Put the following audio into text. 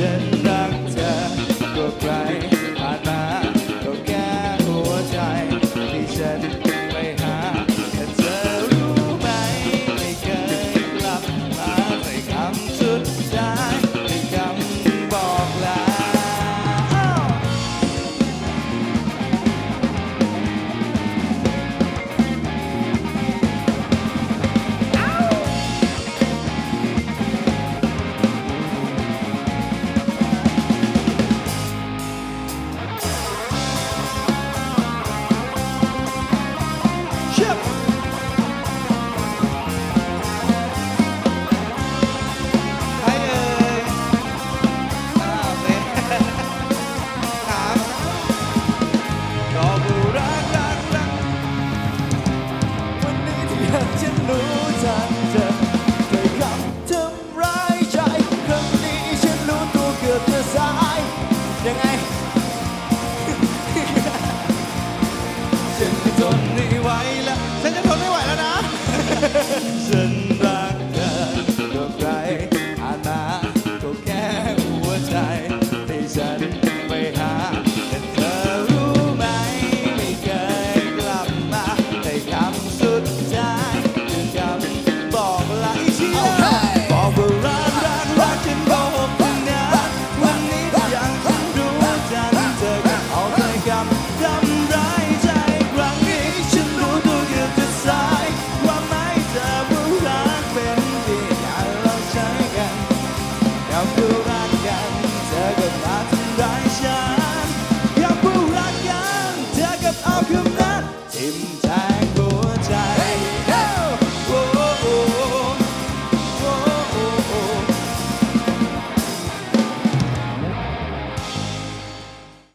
ฉันรักเธอก็ใครผ่านมาก็แค่หัวใจที่ฉัน คือรักกัน